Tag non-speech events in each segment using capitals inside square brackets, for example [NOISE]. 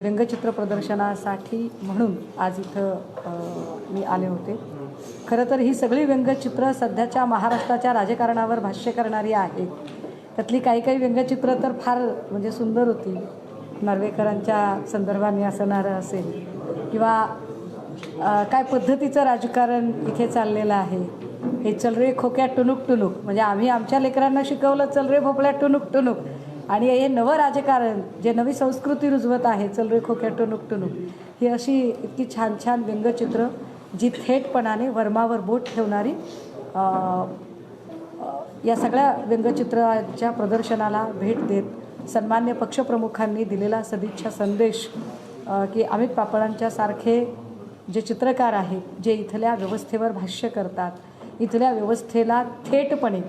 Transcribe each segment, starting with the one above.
व्यंगचित्र प्रदर्शनासाठी म्हणून आज इथं मी आले होते. खरं तर ही सगळी व्यंगचित्र सध्याच्या महाराष्ट्राच्या राजकारणावर भाष्य करणारी आहेत त्यातली काही काही व्यंगचित्र तर फार म्हणजे सुंदर होती. नार्वेकरांच्या संदर्भाने असणारं असेल किंवा काय पद्धतीचं राजकारण इथे चाललेलं आहे. हे चल रे खोक्या टुनुक टुनुक म्हणजे आम्ही आमच्या लेकरांना शिकवलं चल रे भोपळ्या टुनुक टुनुक आणि हे नवं राजकारण जे नवी संस्कृती रुजवत आहे चल रे खोक्या टुनुक टुनुक ही अशी इतकी छान छान व्यंगचित्र जी थेटपणाने वर्मावर बोट ठेवणारी या सगळ्या व्यंगचित्राच्या प्रदर्शनाला भेट देत सन्मान्य पक्षप्रमुखांनी दिलेला सदिच्छा संदेश की अमित पापडांच्या सारखे जे चित्रकार आहेत जे इथल्या व्यवस्थेवर भाष्य करतात इथल्या व्यवस्थेला थेटपणे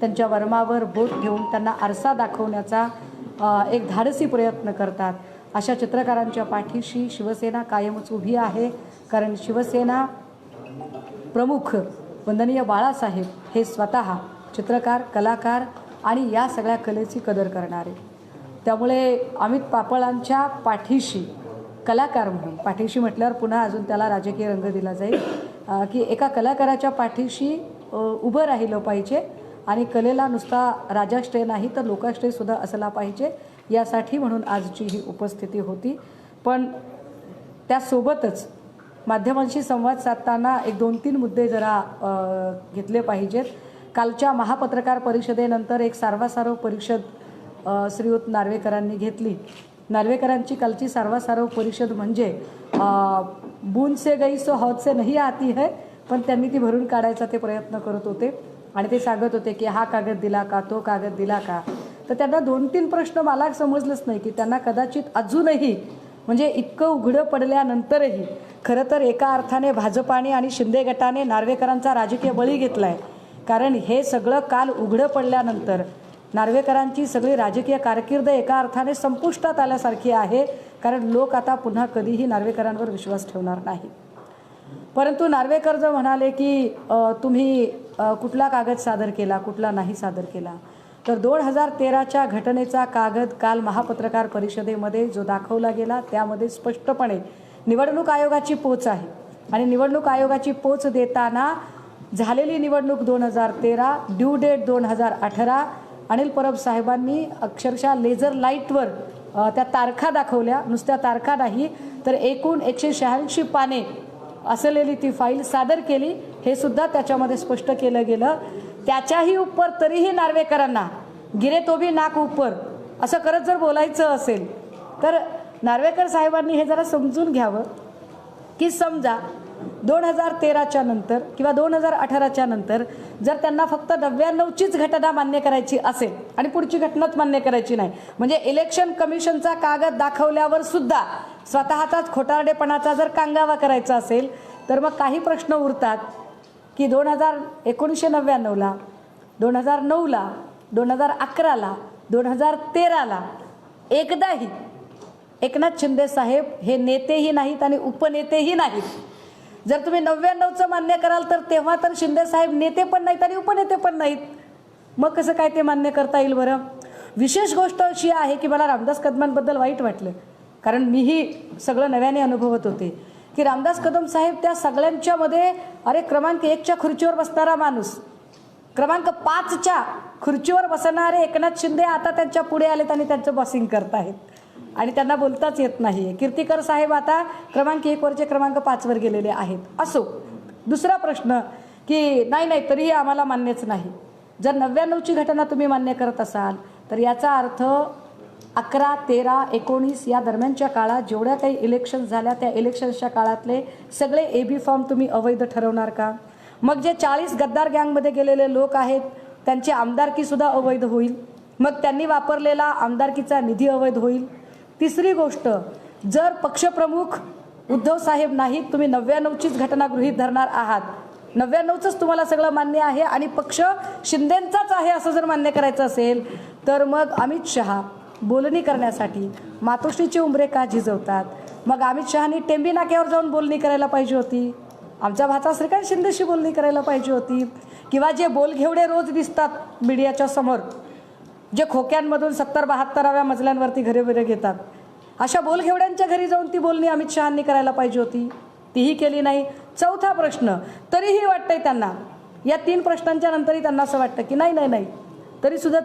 त्यांच्या वर्मावर बोट ठेवून त्यांना आरसा दाखवण्याचा एक धाडसी प्रयत्न करतात. अशा चित्रकारांच्या पाठीशी शिवसेना कायमच उभी आहे. कारण शिवसेना प्रमुख वंदनीय बाळासाहेब हे स्वतः चित्रकार कलाकार आणि या सगळ्या कलेची कदर करणारे. त्यामुळे अमित पापळांच्या पाठीशी कलाकार म्हणून पाठीशी म्हटल्यावर पुन्हा अजून त्याला राजकीय रंग दिला जाईल की एका कलाकाराच्या पाठीशी उभं राहिलं पाहिजे. आणि कलेला नुसता राजाश्रय नाही तर लोकाश्रयसुद्धा असला पाहिजे यासाठी म्हणून आजची ही उपस्थिती होती. पण त्यासोबतच माध्यमांशी संवाद साधताना एक दोन तीन मुद्दे जरा घेतले पाहिजेत. कालच्या महापत्रकार परिषदेनंतर एक सार्वसार्व परिषद श्रीयुत नार्वेकरांनी घेतली. नार्वेकरांची कालची सार्वसार्व परिषद म्हणजे अ, बूंद से गई सो हौद से नाही आती है पण त्यांनी ती भरून काढायचा ते प्रयत्न करत होते. आणि ते सांगत होते की हा कागद दिला का तो कागद दिला का? तर त्यांना दोन तीन प्रश्न मला समजलंच नाही की त्यांना कदाचित अजूनही म्हणजे इतकं उघडं पडल्यानंतरही खरं तर एका अर्थाने भाजपाने आणि शिंदे गटाने नार्वेकरांचा राजकीय बळी घेतला आहे कारण हे सगळं काल उघडं पडल्यानंतर नार्वेकरांची सगळी राजकीय कारकीर्द एका अर्थाने संपुष्टात आल्यासारखी आहे. कारण लोक आता पुन्हा कधीही नार्वेकरांवर विश्वास ठेवणार नाही परंतु नार्वेकर जर म्हणाले की तुम्ही कुठला कागद सादर केला कुठला नाही सादर केला? तर दोन हजार तेराच्या घटनेचा कागद काल महापत्रकार परिषदेमध्ये जो दाखवला गेला त्यामध्ये स्पष्टपणे निवडणूक आयोगाची पोच आहे. आणि निवडणूक आयोगाची पोच देताना झालेली निवडणूक दोन हजार तेरा ड्यू डेट दोन हजार अठरा अनिल परब साहेबांनी अक्षरशः लेझर लाईटवर त्या तारखा दाखवल्या. नुसत्या तारखा नाही तर एकूण एकशे शहाऐंशी पाने असलेली ती फाईल सादर केली हे सुद्धा त्याच्यामध्ये स्पष्ट केलं गेलं. त्याच्याही उपर तरीही नार्वेकरांना गिरे तो नाक उपर असं करत जर बोलायचं असेल तर नार्वेकर साहेबांनी हे जरा समजून घ्यावं की समजा दोन हजार तेराच्या नंतर किंवा दोन हजार अठराच्या नंतर जर त्यांना फक्त नव्याण्णवचीच घटना मान्य करायची असेल आणि पुढची घटनाच मान्य करायची नाही म्हणजे इलेक्शन कमिशनचा कागद दाखवल्यावर सुद्धा स्वतःचाच खोटारडेपणाचा जर कांगावा करायचा असेल तर मग काही प्रश्न उरतात की दोन हजार एकोणीसशे नव्याण्णवला दोन हजार नऊला दोन हजार अकराला दोन हजार तेराला एकदाही एकनाथ शिंदे साहेब हे नेतेही नाहीत आणि उपनेतेही नाहीत. जर तुम्ही नव्याण्णवचं मान्य कराल तर तेव्हा तर शिंदे साहेब नेते पण नाहीत आणि उपनेते पण नाहीत. मग कसं काय ते मान्य करता येईल बरं? विशेष गोष्ट अशी आहे की मला रामदास कदमांबद्दल वाईट वाटलं. कारण मीही सगळं नव्याने अनुभवत होते. की रामदास कदम साहेब त्या सगळ्यांच्यामध्ये अरे क्रमांक एकच्या खुर्चीवर बसणारा माणूस क्रमांक पाचच्या खुर्चीवर बसणारे एकनाथ शिंदे आता त्यांच्या पुढे आलेत आणि त्यांचं बॉसिंग करतायत आणि त्यांना बोलताच येत नाही आहे कीर्तिकर साहेब आता क्रमांक एकवरचे क्रमांक पाचवर गेलेले आहेत. असो दुसरा प्रश्न की नाही नाही तरीही आम्हाला मान्यच नाही. जर नव्याण्णवची घटना तुम्ही मान्य करत असाल तर याचा अर्थ अकरा तेरा एकोणीस या दरम्यानच्या काळात जेवढ्या काही इलेक्शन झाल्या त्या इलेक्शन्सच्या काळातले सगळे ए बी फॉर्म तुम्ही अवैध ठरवणार का? मग जे चाळीस गद्दार गँगमध्ये गेलेले लोक आहेत त्यांची आमदारकीसुद्धा अवैध होईल. मग त्यांनी वापरलेला आमदारकीचा निधी अवैध होईल. तिसरी गोष्ट जर पक्षप्रमुख उद्धव साहेब नाहीत तुम्ही नव्याण्णवचीच घटना गृहीत धरणार आहात. नव्याण्णवचंच तुम्हाला सगळं मान्य आहे आणि पक्ष शिंदेंचाच आहे असं जर मान्य करायचं असेल तर मग अमित शहा बोलणी करण्यासाठी मातोश्रीची उंबरे का झिजवतात? मग अमित शहानी टेंबी नाक्यावर जाऊन बोलणी करायला पाहिजे होती. आमच्या भाचा श्रीकांत शिंदेशी बोलणी करायला पाहिजे होती. किंवा जे बोलघेवडे रोज दिसतात मीडियाच्या समोर जे खोक्यांमधून सत्तर बहात्तराव्या मजल्यांवरती घरे बिरे घेतात अशा बोलघेवड्यांच्या घरी जाऊन ती बोलणी अमित शहांनी करायला पाहिजे होती. तीही केली नाही. चौथा प्रश्न तरीही वाटतंय त्यांना. या तीन प्रश्नांच्या नंतरही त्यांना असं वाटतं की नाही नाही नाही. तरीसुद्धा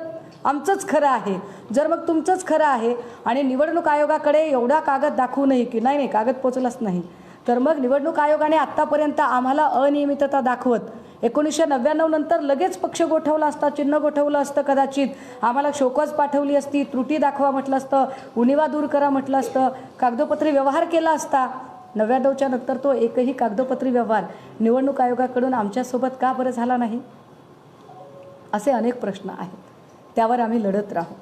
आमचंच खरं आहे. जर मग तुमचंच खरं आहे आणि निवडणूक आयोगाकडे एवढा कागद दाखवू नये की नाही नाही कागद पोचलाच नाही. तर मग निवडणूक आयोगाने आत्तापर्यंत आम्हाला अनियमितता दाखवत एकोणीसशे नव्याण्णव नंतर लगेच पक्ष गोठवला असता चिन्ह गोठवलं असतं कदाचित आम्हाला शोकज पाठवली असती त्रुटी दाखवा म्हटलं असतं उणिवा दूर करा म्हटलं असतं कागदोपत्री व्यवहार केला असता. नव्याण्णवच्या नंतर तो एकही कागदोपत्री व्यवहार निवडणूक आयोगाकडून आमच्यासोबत का बरं झाला नाही? असे अनेक प्रश्न आहेत. त्यावर आम्ही लढत राहू.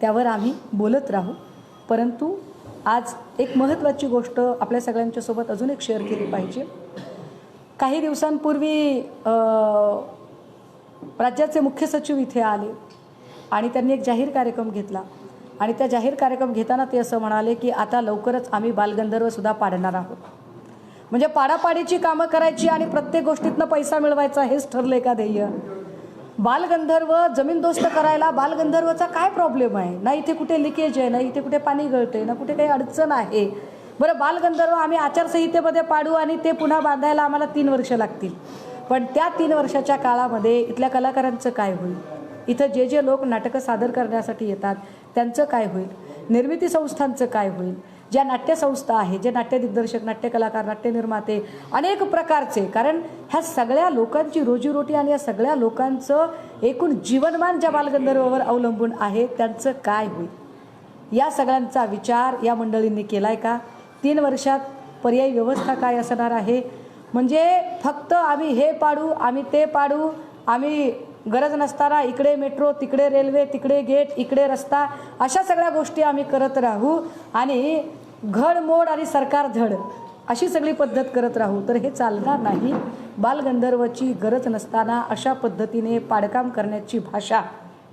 त्यावर आम्ही बोलत राहू. परंतु आज एक महत्त्वाची गोष्ट आपल्या सगळ्यांच्यासोबत अजून एक शेअर केली पाहिजे. काही दिवसांपूर्वी राज्याचे मुख्य सचिव इथे आले आणि त्यांनी एक जाहीर कार्यक्रम घेतला. आणि त्या जाहीर कार्यक्रम घेताना ते असं म्हणाले की आता लवकरच आम्ही बालगंधर्वसुद्धा पाडणार आहोत. म्हणजे पाडापाडीची कामं करायची आणि प्रत्येक गोष्टीतनं पैसा मिळवायचा हेच ठरलं आहे का ध्येय. बालगंधर्व जमीनदोस्त करायला बालगंधर्वचा काय प्रॉब्लेम आहे? ना इथे कुठे लिकेज आहे ना इथे कुठे पाणी गळते ना कुठे काही अडचण आहे? बरं बालगंधर्व आम्ही आचारसंहितेमध्ये पाडू आणि ते पुन्हा बांधायला आम्हाला तीन वर्ष लागतील. पण त्या तीन वर्षाच्या काळामध्ये इथल्या कलाकारांचं काय होईल? इथं जे जे लोक नाटकं सादर करण्यासाठी येतात त्यांचं काय होईल? निर्मिती संस्थांचं काय होईल? ज्या नाट्यसंस्था आहे जे नाट्य दिग्दर्शक नाट्यकलाकार नाट्यनिर्माते अनेक प्रकारचे कारण ह्या सगळ्या लोकांची रोजीरोटी आणि या सगळ्या लोकांचं एकूण जीवनमान ज्या बालगंधर्वावर अवलंबून आहे त्यांचं काय होईल? या सगळ्यांचा विचार या मंडळींनी केला आहे का? तीन वर्षात पर्यायी व्यवस्था काय असणार आहे? म्हणजे फक्त आम्ही हे पाडू आम्ही ते पाडू आम्ही गरज नसताना इकडे मेट्रो तिकडे रेल्वे तिकडे गेट इकडे रस्ता अशा सगळ्या गोष्टी आम्ही करत राहू आणि घड मोड आणि सरकार धड अशी सगळी पद्धत करत राहू. तर हे चालणार नाही. बालगंधर्वची गरज नसताना अशा पद्धतीने पाडकाम करण्याची भाषा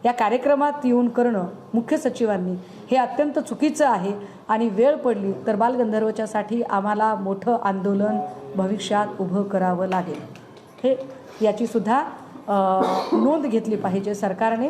या कार्यक्रमात येऊन करणं मुख्य सचिवांनी हे अत्यंत चुकीचं आहे आणि वेळ पडली तर बालगंधर्वच्यासाठी आम्हाला मोठं आंदोलन भविष्यात उभं करावं लागेल. हे याचीसुद्धा नोंद घेतली पाहिजे सरकारने.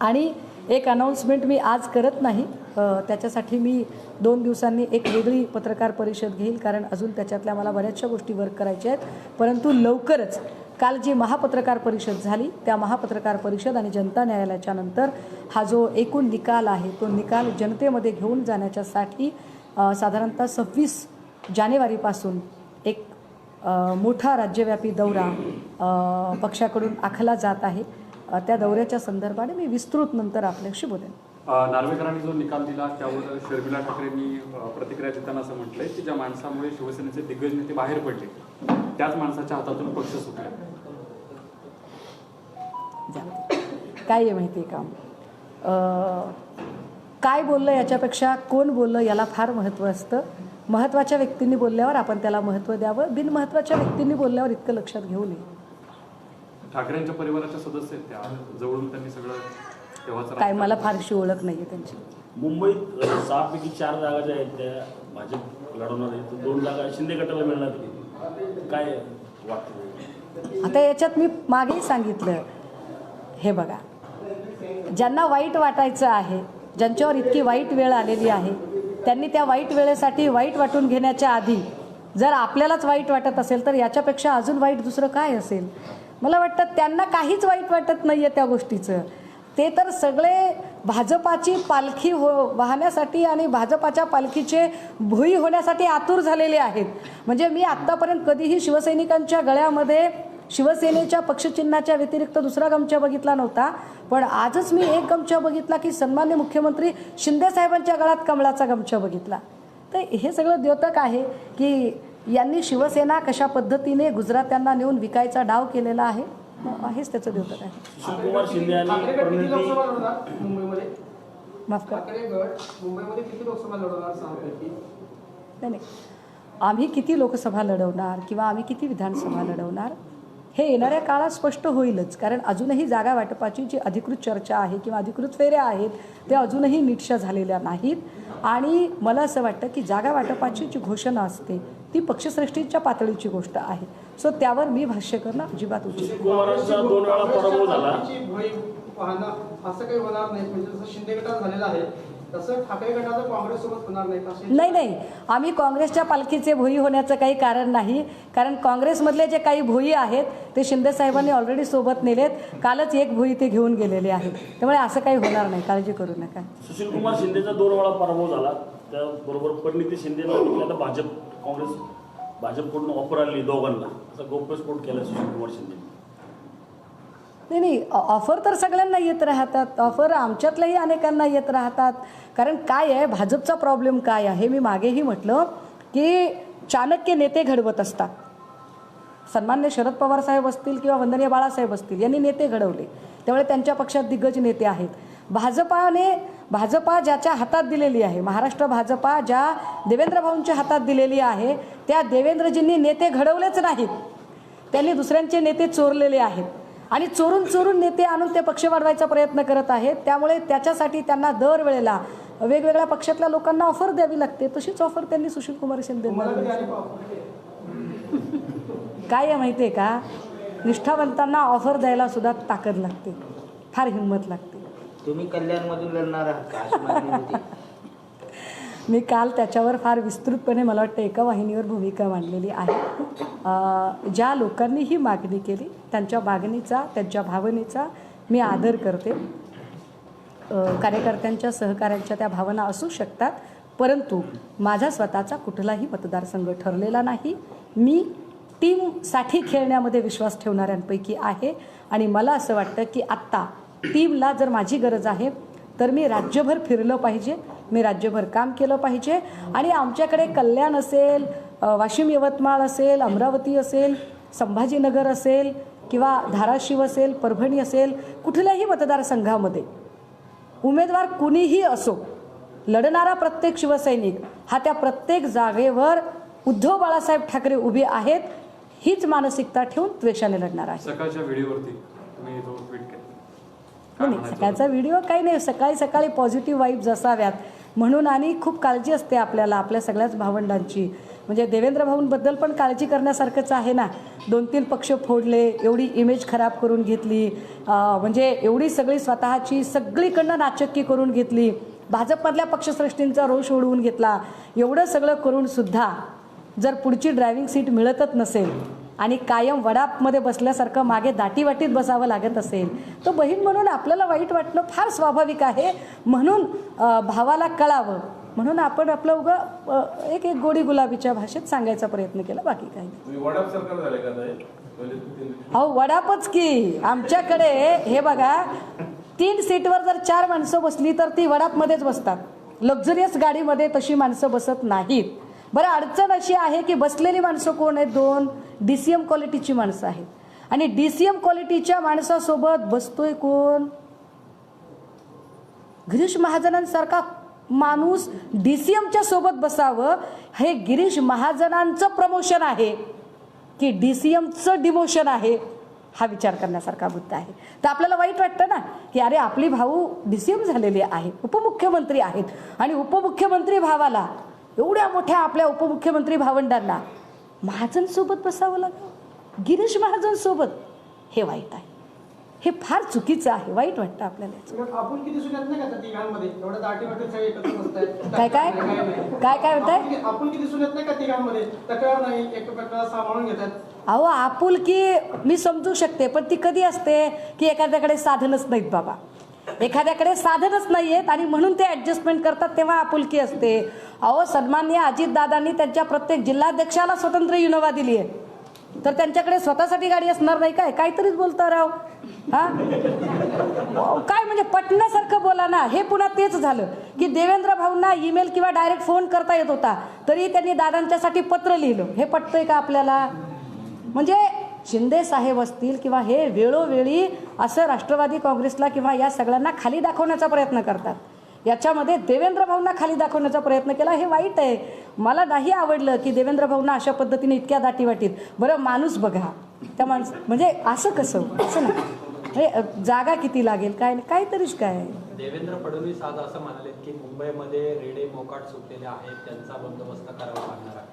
आणि एक अनाऊन्समेंट मी आज करत नाही. त्याच्यासाठी मी दोन दिवसांनी एक वेगळी पत्रकार परिषद घेईल कारण अजून त्याच्यातल्या मला बऱ्याचशा गोष्टी वर्क करायच्या आहेत. परंतु लवकरच काल जी महापत्रकार परिषद झाली त्या महापत्रकार परिषद आणि जनता न्यायालयाच्या नंतर हा जो एकूण निकाल आहे तो निकाल जनतेमध्ये घेऊन जाण्याच्यासाठी साधारणतः सव्वीस जानेवारीपासून एक मोठा राज्यव्यापी दौरा पक्षाकडून आखला जात आहे. त्या दौऱ्याच्या संदर्भाने मी विस्तृत नंतर आपल्याशी बोलेन. नार्वेकरांनी जो निकाल दिला त्यावर शर्मिला ठाकरेंनी प्रतिक्रिया देताना असं म्हटलंय की ज्या माणसामुळे शिवसेनेचे दिग्गज नेते बाहेर पडले त्याच माणसाच्या हातातून पक्ष सुटला. काय आहे माहिती आहे का? अ, काय बोललं याच्यापेक्षा कोण बोललं याला फार महत्त्व असतं. महत्त्वाच्या व्यक्तींनी बोलल्यावर आपण त्याला महत्त्व द्यावं. बिनमहत्त्वाच्या व्यक्तींनी बोलल्यावर इतकं लक्षात घेऊ नये. ठाकरेंच्या परिवाराच्या सदस्य आहेत त्या. जवळून त्यांनी सगळं तेव्हाच काय मला फारशी ओळख नाही आहे त्यांची. मुंबईत अ, सहापैकी चार जागा ज्या आहेत त्या भाजप लढवणार आहे. तर दोन जागा शिंदे गटाला मिळणार आहेत. काय वाटतं? आता याच्यात मी मागेही सांगितलं. हे बघा. ज्यांना वाईट वाटायचं आहे ज्यांच्यावर इतकी वाईट वेळ आलेली आहे त्यांनी त्या वाईट वेळेसाठी वाईट वाटून घेण्याच्या आधी जर आपल्यालाच वाईट वाटत असेल तर याच्यापेक्षा अजून वाईट दुसरं काय असेल? मला वाटतं त्यांना काहीच वाईट वाटत नाही आहे त्या गोष्टीचं. ते तर सगळे भाजपाची पालखी हो वाहण्यासाठी आणि भाजपाच्या पालखीचे भुई होण्यासाठी आतुर झालेले आहेत. म्हणजे मी आत्तापर्यंत कधीही शिवसैनिकांच्या गळ्यामध्ये शिवसेनेच्या पक्षचिन्हाच्या व्यतिरिक्त दुसरा गमछा बघितला नव्हता. पण आजच मी एक गमछा बघितला की सन्मान्य मुख्यमंत्री शिंदेसाहेबांच्या गळ्यात कमळाचा गमछा बघितला. तर हे सगळं द्योतक आहे की यांनी शिवसेना कशा पद्धतीने गुजरात्यांना नेऊन विकायचा डाव केलेला आहे? हेच त्याचं द्योतक आहे. माफ करा. नाही. आम्ही किती लोकसभा लढवणार किंवा आम्ही किती विधानसभा लढवणार? हे येणाऱ्या काळात स्पष्ट होईलच कारण अजूनही जागा वाटपाची जी अधिकृत चर्चा आहे किंवा अधिकृत फेऱ्या आहेत त्या अजूनही नीटशा झालेल्या नाहीत. आणि मला असं वाटतं की जागा वाटपाची जी घोषणा असते ती पक्षश्रेष्ठीच्या पातळीची गोष्ट आहे. सो त्यावर मी भाष्य करणं अजिबात उचित नाही. शिवकुमारांचा दोन वेळा पराभव झाला. ची भय पाहणं असं काही होणार नाही. म्हणजे जसं शिंदे गटात झालेलं आहे तसं ठाकरे गटाचं काँग्रेससोबत होणार नाही नाही नाही. आम्ही काँग्रेसच्या पालखीचे भोई होण्याचं काही कारण नाही. कारण काँग्रेसमधले जे काही भोई आहेत ते शिंदे साहेबांनी ऑलरेडी सोबत नेलेत. कालच एक भोई ते घेऊन गेलेले आहेत. त्यामुळे असं काही होणार नाही. काळजी करू नका. सुशील कुमार शिंदेचा दोन वेळा पराभव झाला. त्याबरोबर परिणिती आता भाजप. काँग्रेस भाजपकडून ऑफर आली दोघांना. असा गोप्यस्फोट केला सुशील कुमार शिंदे. नाही नाही ऑफर तर सगळ्यांना येत राहतात. ऑफर आमच्यातल्याही अनेकांना येत राहतात. कारण काय आहे भाजपचा प्रॉब्लेम काय आहे? मी मागेही म्हटलं की चाणक्य नेते घडवत असतात. सन्मान्य शरद पवार साहेब असतील किंवा वंदनीय बाळासाहेब असतील यांनी नेते घडवले. त्यामुळे त्यांच्या पक्षात दिग्गज नेते आहेत. भाजपाने भाजपा ज्याच्या हातात दिलेली आहे महाराष्ट्र भाजपा ज्या देवेंद्र भाऊंच्या हातात दिलेली आहे त्या देवेंद्रजींनी नेते घडवलेच नाहीत. त्यांनी दुसऱ्यांचे नेते चोरलेले आहेत. आणि चोरून चोरून नेते आणून ते पक्ष वाढवायचा प्रयत्न करत आहेत. त्यामुळे त्याच्यासाठी त्यांना दरवेळेला वेगवेगळ्या पक्षातल्या लोकांना ऑफर द्यावी लागते. तशीच ऑफर त्यांनी सुशील कुमार शिंदे? काय आहे माहिती आहे का? निष्ठावंतांना ऑफर द्यायला सुद्धा ताकद लागते. फार हिंमत लागते. तुम्ही कल्याणमधून लढणार आहात का? अशी मागणी होती. [LAUGHS] मी काल त्याच्यावर फार विस्तृतपणे मला वाटतं एका वाहिनीवर भूमिका मांडलेली आहे. ज्या लोकांनी ही मागणी केली त्यांच्या मागणीचा त्यांच्या भावनेचा मी आदर करते. कार्यकर्त्यांच्या सहकाऱ्यांच्या त्या भावना असू शकतात परंतु माझा स्वतःचा कुठलाही मतदारसंघ ठरलेला नाही. मी टीमसाठी खेळण्यामध्ये विश्वास ठेवणाऱ्यांपैकी आहे आणि मला असं वाटतं की आत्ता टीमला जर माझी गरज आहे तर मी राज्यभर फिरलं पाहिजे मी राज्यभर काम केलं पाहिजे. आणि आमच्याकडे कल्याण असेल वाशिम यवतमाळ असेल अमरावती असेल संभाजीनगर असेल किंवा धाराशिव असेल परभणी असेल कुठल्याही मतदारसंघामध्ये उमेदवार कुणीही असो लढणारा प्रत्येक शिवसैनिक हा त्या प्रत्येक जागेवर उद्धव बाळासाहेब ठाकरे उभे आहेत हीच मानसिकता ठेवून द्वेषाने लढणार आहे. सकाळच्या व्हिडिओवरती तुम्ही तो ट्विट केला काय हो नाही नाही, सकाळचा व्हिडिओ काही नाही सकाळी सकाळी पॉझिटिव्ह वाईब्स असाव्यात. म्हणून आणि खूप काळजी असते आपल्याला आपल्या सगळ्याच भावंडांची. म्हणजे देवेंद्र भाऊंबद्दल पण काळजी करण्यासारखंच आहे ना. दोन तीन पक्ष फोडले एवढी इमेज खराब करून घेतली. म्हणजे एवढी सगळी स्वतःची सगळीकडनं नाचक्की करून घेतली. भाजपमधल्या पक्षश्रेष्ठींचा रोष ओढवून घेतला. एवढं सगळं करूनसुद्धा जर पुढची ड्रायव्हिंग सीट मिळतच नसेल आणि कायम वडापमध्ये बसल्यासारखं मागे दाटीवाटीत बसावं लागत असेल तर बहीण म्हणून आपल्याला वाईट वाटणं फार स्वाभाविक आहे. म्हणून भावाला कळावं. म्हणून आपण आपलं उगं एक एक गोडी गुलाबीच्या भाषेत सांगायचा प्रयत्न केला बाकी काही अहो वडापच की. आमच्याकडे हे बघा तीन सीटवर जर चार माणसं बसली तर ती वडापमध्येच बसतात. लक्झरियस गाडीमध्ये तशी माणसं बसत नाहीत. बरं अडचण अशी आहे की बसलेली माणसं कोण आहेत? दोन डी सी एम क्वालिटीची माणसं आहेत. आणि डी सी एम क्वालिटीच्या माणसासोबत बसतोय कोण? गिरीश महाजनांसारखा माणूस डी सी एमच्या सोबत बसावं हे गिरीश महाजनांचं प्रमोशन आहे की डी सी एमचं डिमोशन आहे हा विचार करण्यासारखा मुद्दा आहे. तर आपल्याला वाईट वाटतं ना की अरे आपली भाऊ डी सी एम झालेले आहे उपमुख्यमंत्री आहेत. आणि उपमुख्यमंत्री भावाला एवढ्या मोठ्या आपल्या उपमुख्यमंत्री भावंडांना महाजनसोबत बसावं लागलं. गिरीश महाजनसोबत. हे वाईट आहे. हे फार चुकीचं आहे. वाईट वाटतं आपल्याला काय काय? काय काय म्हणताय? अहो आपुलकी मी समजू शकते पण ती कधी असते की एखाद्याकडे साधनच नाहीत बाबा. एखाद्याकडे साधनच नाही आहेत आणि म्हणून ते ॲडजस्टमेंट करतात तेव्हा आपुलकी असते. अहो सन्मान्य अजितदादांनी त्यांच्या प्रत्येक जिल्हाध्यक्षाला स्वतंत्र युनोवा दिली आहे. तर त्यांच्याकडे स्वतःसाठी गाडी असणार नाही काय? काहीतरीच बोलता राव. हा? काय म्हणजे पटण्यासारखं बोला ना. हे पुन्हा तेच झालं की देवेंद्र भाऊंना ईमेल किंवा डायरेक्ट फोन करता येत होता. तरी त्यांनी दादांच्यासाठी पत्र लिहिलं. हे पटतंय का आपल्याला? म्हणजे शिंदे साहेब असतील किंवा हे वेळोवेळी असं राष्ट्रवादी काँग्रेसला किंवा या सगळ्यांना खाली दाखवण्याचा प्रयत्न करतात. याच्यामध्ये देवेंद्र भाऊंना खाली दाखवण्याचा प्रयत्न केला हे वाईट आहे. मला नाही आवडलं की देवेंद्र भाऊंना अशा पद्धतीने इतक्या दाटीवाटीत. बरं माणूस बघा. त्या माणूस म्हणजे असं कसं? असं ना हे म्हणजे, जागा किती लागेल? काय काहीतरीच काय देवेंद्र फडणवीस आज असं म्हणाले की मुंबईमध्ये रेडे मोकाट सुटलेले आहेत त्यांचा बंदोबस्त करावा लागणार आहे.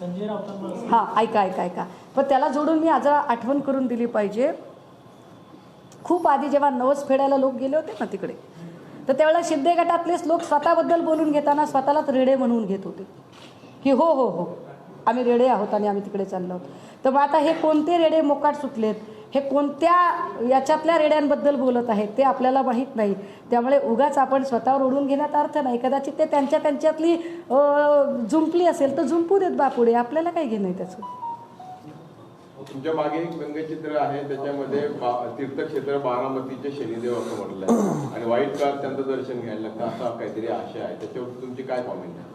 संजय राऊतांना हां ऐका ऐका ऐका. पण त्याला जोडून मी आज आठवण करून दिली पाहिजे. खूप आधी जेव्हा नवस फेडायला लोक गेले होते ना तिकडे तर त्यावेळेला शिंदे गटातलेच लोक स्वतःबद्दल बोलून घेताना स्वतःलाच रेडे म्हणून घेत होते. की हो हो हो आम्ही रेडे आहोत आणि आम्ही तिकडे चाललो आहोत. तर मग आता हे कोणते रेडे मोकाट सुटलेत? हे कोणत्या याच्यातल्या रेड्यांबद्दल बोलत आहेत ते आपल्याला माहीत नाही. त्यामुळे उगाच आपण स्वतःवर ओढून घेण्यात अर्थ नाही. कदाचित ते त्यांच्या त्यांच्यातली झुंपली असेल तर झुंपू देत बापुढे आपल्याला काय घेणं आहे त्याचं? तुमच्या मागे एक व्यंगचित्र आहे त्याच्यामध्ये तीर्थक्षेत्र बारामतीचे शनिदेव असं म्हटलंय. आणि वाईट काळ त्यांचं दर्शन घ्यायला लागतं असा काहीतरी आशा आहे. त्याच्यावर तुमची काय कॉमेंट आहे?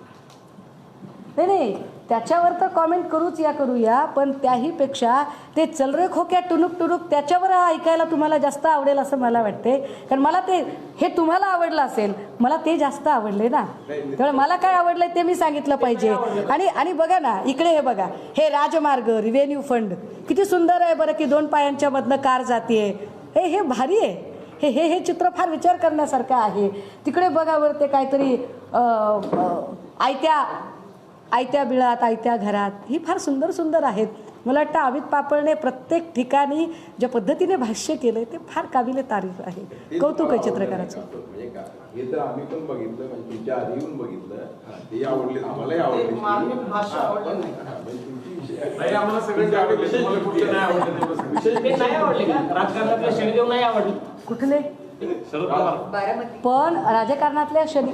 नाही नाही. त्याच्यावर तर कॉमेंट करूच या करूया पण त्याहीपेक्षा ते चलरे खोक्या टुनुक टुनुक त्याच्यावर ऐकायला तुम्हाला जास्त आवडेल असं मला वाटते कारण मला ते हे तुम्हाला आवडलं असेल मला ते जास्त आवडले ना. त्यामुळे मला काय आवडलंय ते मी सांगितलं पाहिजे. आणि आणि बघा ना इकडे हे बघा. हे राजमार्ग रिव्हेन्यू फंड किती सुंदर आहे बरं की दोन पायांच्या मधनं कार जाते हे हे भारी आहे. हे हे हे चित्र फार विचार करण्यासारखं आहे. तिकडे बघा बरं ते काहीतरी आयत्या आयत्या बिळात आयत्या घरात ही फार सुंदर सुंदर आहेत. मला वाटतं अमित पापळने प्रत्येक ठिकाणी ज्या पद्धतीने भाष्य केलंय ते फार काबिले तारीफ आहे. कौतुक आहे चित्रकाराचं. म्हणजे हे तर आम्ही पण बघितलं म्हणजे तुमच्या आधी येऊन बघितलं. ते आवडले आम्हालाही आवडले. म्हणजे आम्हाला सगळ्यांचे आवडले. शनिदेव नाही आवडले? कुठले? शरद पवार पण राजकारणातल्या शनी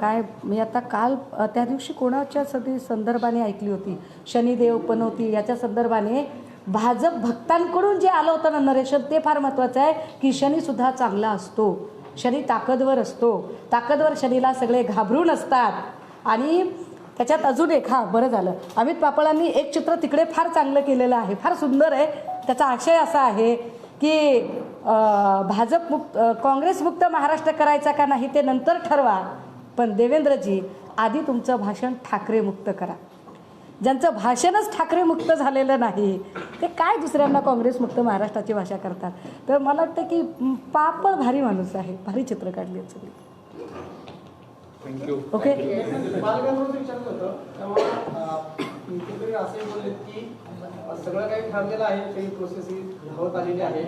काय मी आता काल त्या दिवशी कोणाच्या सदी संदर्भाने ऐकली होती? शनिदेव पनवती याच्या संदर्भाने भाजप भक्तांकडून जे आलं होतं ना नरेशन ते फार महत्त्वाचं आहे की शनीसुद्धा चांगला असतो. शनी ताकदवर असतो. ताकदवर शनीला सगळे घाबरून असतात. आणि त्याच्यात अजून एक हा बरं झालं. अमित पापळांनी एक चित्र तिकडे फार चांगलं केलेलं आहे. फार सुंदर आहे. त्याचा आशय असा आहे की भाजप मुक्त काँग्रेस मुक्त महाराष्ट्र करायचा का नाही ते नंतर ठरवा. पण देवेंद्रजी आधी तुमचं भाषण ठाकरे मुक्त करा. ज्यांचं भाषणच ठाकरे मुक्त झालेलं नाही ते काय दुसऱ्यांना काँग्रेस मुक्त महाराष्ट्राची भाषा करतात? तर मला वाटतं की पापड पापळ भारी माणूस आहे भारी चित्र काढली सगळी. ओके बालगंधर्वचं विचारत होतं तेव्हा अं, कुठेतरी असे बोलले की अं, सगळं काही ठरलेलं आहे काही प्रोसेस ही धावत आलेली आहे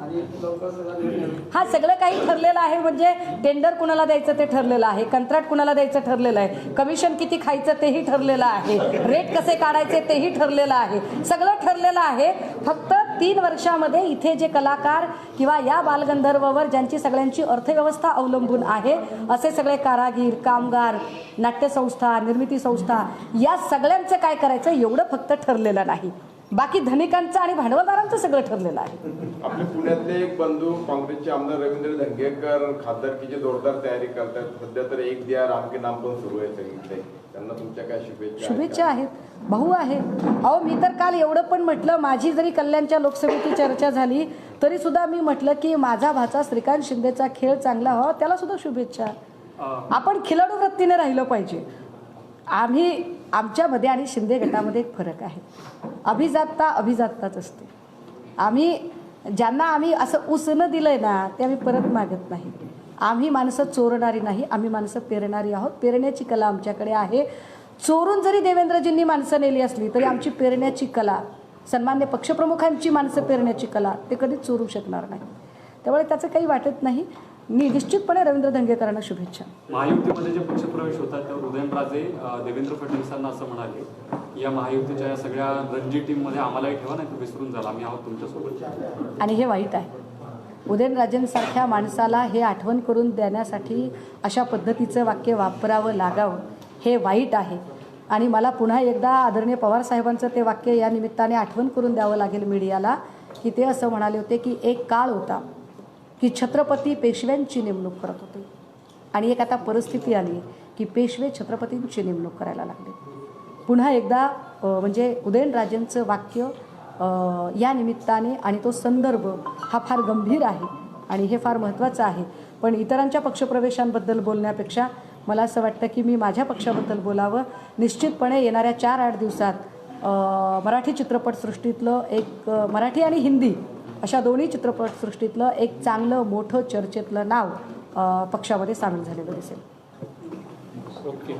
आणि लवकर सगळा निर्णय होईल. हा सगळं काही ठरलेलं आहे म्हणजे टेंडर कुणाला द्यायचं ते ठरलेलं आहे कंत्राट कुणाला द्यायचं ठरलेलं आहे कमिशन किती खायचं तेही ठरलेलं आहे रेट कसे काढायचे तेही ठरलेलं आहे सगळं ठरलेलं आहे फक्त तीन वर्षामध्ये इथे जे कलाकार किंवा या बालगंधर्ववर ज्यांची सगळ्यांची अर्थव्यवस्था अवलंबून आहे असे सगळे कारागीर कामगार नाट्यसंस्था निर्मिती संस्था या सगळ्यांचं काय करायचं? एवढं फक्त ठरलेलं नाही. बाकी धनिकांचं आणि भांडवलदारांचं सगळं ठरलेलं आहे. आपले पुण्यातले एक बंधू काँग्रेसचे आमदार रवींद्र धंगेकर खासदारकीची जोरदार तयारी करतात. सध्या तर एक दिया राम के नाम पण सुरू आहे सगळीकडे. त्यांना तुमच्या काय शुभेच्छा आहेत? शुभेच्छा आहेत. भाऊ आहे. अहो मी तर काल एवढं पण म्हटलं माझी जरी कल्याणच्या लोकसभेची चर्चा झाली तरी सुद्धा मी म्हटलं की माझा भाचा श्रीकांत शिंदेचा खेळ चांगला व्हावा त्याला सुद्धा शुभेच्छा आपण खिलाडू वृत्तीने राहिलं पाहिजे. आम्ही आमच्यामध्ये आणि शिंदे गटामध्ये एक फरक आहे. अभिजातता अभिजातताच असते. आम्ही ज्यांना आम्ही असं उसणं आहे ना ते आम्ही परत मागत नाही. आम्ही माणसं चोरणारी नाही आम्ही माणसं पेरणारी आहोत. पेरण्याची कला आमच्याकडे आहे. चोरून जरी देवेंद्रजींनी माणसं नेली असली तरी आमची पेरण्याची कला सन्मान्य पक्षप्रमुखांची माणसं पेरण्याची कला ते कधीच चोरू शकणार नाही. त्यामुळे त्याचं काही वाटत नाही. मी निश्चितपणे रवींद्र धंगेकरांना शुभेच्छा. महायुतीमध्ये जे पक्षप्रवेश होतात त्यावर उदयनराजे देवेंद्र फडणवीसांना असं म्हणाले या महायुतीच्या या सगळ्या रणजी टीममध्ये आम्हालाही ठेवा नाही विसरून झाला आम्ही आहोत तुमच्यासोबत. आणि हे वाईट आहे. उदयनराजेंसारख्या माणसाला हे आठवण करून देण्यासाठी अशा पद्धतीचं वाक्य वापरावं लागावं हे वाईट आहे. आणि मला पुन्हा एकदा आदरणीय पवारसाहेबांचं ते वाक्य या निमित्ताने आठवण करून द्यावं लागेल मीडियाला की ते असं म्हणाले होते की एक काळ होता की छत्रपती पेशव्यांची नेमणूक करत होते. आणि एक आता परिस्थिती आली की पेशवे छत्रपतींची नेमणूक करायला लागले. पुन्हा एकदा म्हणजे उदयनराजेंचं वाक्य या निमित्ताने आणि तो संदर्भ हा फार गंभीर आहे आणि हे फार महत्त्वाचं आहे. पण इतरांच्या पक्षप्रवेशांबद्दल बोलण्यापेक्षा मला असं वाटतं की मी माझ्या पक्षाबद्दल बोलावं. निश्चितपणे येणाऱ्या चार आठ दिवसात मराठी चित्रपटसृष्टीतलं एक मराठी आणि हिंदी अशा दोन्ही चित्रपटसृष्टीतलं एक चांगलं मोठं चर्चेतलं नाव पक्षामध्ये सामील झालेलं दिसेल. ओके.